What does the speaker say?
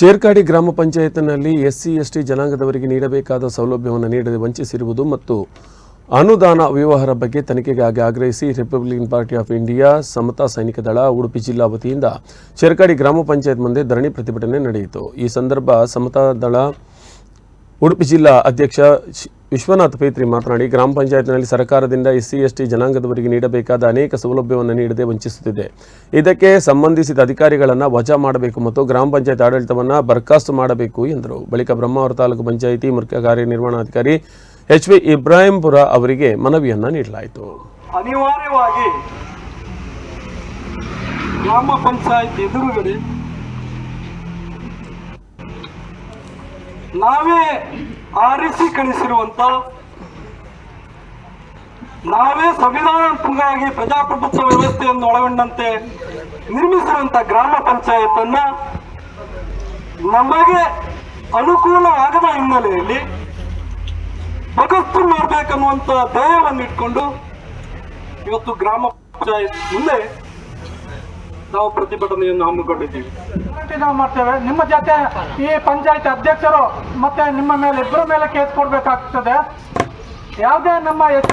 ಚೇರ್ಕಾಡಿ ಗ್ರಾಮ ಪಂಚಾಯತ್ನಲ್ಲಿ SC, ST ಜನಾಂಗದವರಿಗೆ ನೀಡಬೇಕಾದ ಸೌಲಭ್ಯವನ್ನು ನೀಡದೆ ವಂಚಿಸಿರುವುದು ಮತ್ತು ಅನುದಾನ ವ್ಯವಹಾರ ಬಗ್ಗೆ ತನಿಖೆಗಾಗಿ ಆಗ್ರಹಿಸಿ Republican Party of India, Samata Sainik Dal, Udupi ಜಿಲ್ಲಾ ವತಿಯಿಂದ ಚೇರ್ಕಾಡಿ ಗ್ರಾಮ ಪಂಚಾಯತ್ ಮುಂದೆ ಧರಣಿ ಪ್ರತಿಭಟನೆ ನಡೆಯಿತು. ಈ ಸಂದರ್ಭ ಸಮತಾ ದಳ, ಉಡುಪಿ ಜಿಲ್ಲಾ ಅಧ್ಯಕ್ಷ ವಿಶ್ವನಾಥ್ ಪೇತ್ರಿ ಮಾತನಾಡಿ, ಗ್ರಾಮ ಪಂಚಾಯತ್ನಲ್ಲಿ ಸರ್ಕಾರದಿಂದ ಎಸ್ ಟಿ ಜನಾಂಗದವರಿಗೆ ನೀಡಬೇಕಾದ ಅನೇಕ ಸೌಲಭ್ಯವನ್ನು ನೀಡದೆ ವಂಚಿಸುತ್ತಿದೆ. ಇದಕ್ಕೆ ಸಂಬಂಧಿಸಿದ ಅಧಿಕಾರಿಗಳನ್ನು ವಜಾ ಮಾಡಬೇಕು ಮತ್ತು ಗ್ರಾಮ ಪಂಚಾಯತ್ ಆಡಳಿತವನ್ನು ಬರ್ಖಾಸ್ತು ಮಾಡಬೇಕು ಎಂದರು. ಬಳಿಕ ಬ್ರಹ್ಮಾವರ ತಾಲೂಕು ಪಂಚಾಯಿತಿ ಮುಖ್ಯ ಕಾರ್ಯನಿರ್ವಹಣಾಧಿಕಾರಿ ಎಚ್ ವಿ ಇಬ್ರಾಹಿಂಪುರ ಅವರಿಗೆ ಮನವಿಯನ್ನು ನೀಡಲಾಯಿತು. ಅನಿವಾರ್ಯವಾಗಿ ಗ್ರಾಮ ಪಂಚಾಯತ್ ಎದುರುಗಡೆ ನಾವೇ ಆರಿಸಿ ಕಳಿಸಿರುವಂತ ನಾವೇ ಸಂವಿಧಾನಾತ್ಮಕವಾಗಿ ಪ್ರಜಾಪ್ರಭುತ್ವ ವ್ಯವಸ್ಥೆಯನ್ನು ಒಳಗೊಂಡಂತೆ ನಿರ್ಮಿಸಿರುವಂತ ಗ್ರಾಮ ಪಂಚಾಯತ್ ಅನ್ನ ನಮಗೆ ಅನುಕೂಲವಾಗದ ಹಿನ್ನೆಲೆಯಲ್ಲಿ ಬಗಸ್ತು ಮಾಡ್ಬೇಕನ್ನುವಂತ ಧ್ಯೇಯವನ್ನು ಇಟ್ಕೊಂಡು ಇವತ್ತು ಗ್ರಾಮ ಪಂಚಾಯತ್ ಮುಂದೆ ನಾವು ಪ್ರತಿಭಟನೆಯನ್ನು ಹಮ್ಮಿಕೊಂಡಿದ್ದೀವಿ. ನಾವು ಮಾಡ್ತೇವೆ. ನಿಮ್ಮ ಜೊತೆ, ಈ ಪಂಚಾಯತ್ ಅಧ್ಯಕ್ಷರು ಮತ್ತೆ ನಿಮ್ಮ ಮೇಲೆ ಇಬ್ಬರ ಮೇಲೆ ಕೇಸ್ ಕೊಡ್ಬೇಕಾಗ್ತದೆ. ಯಾವುದೇ ನಮ್ಮ ಎಸ್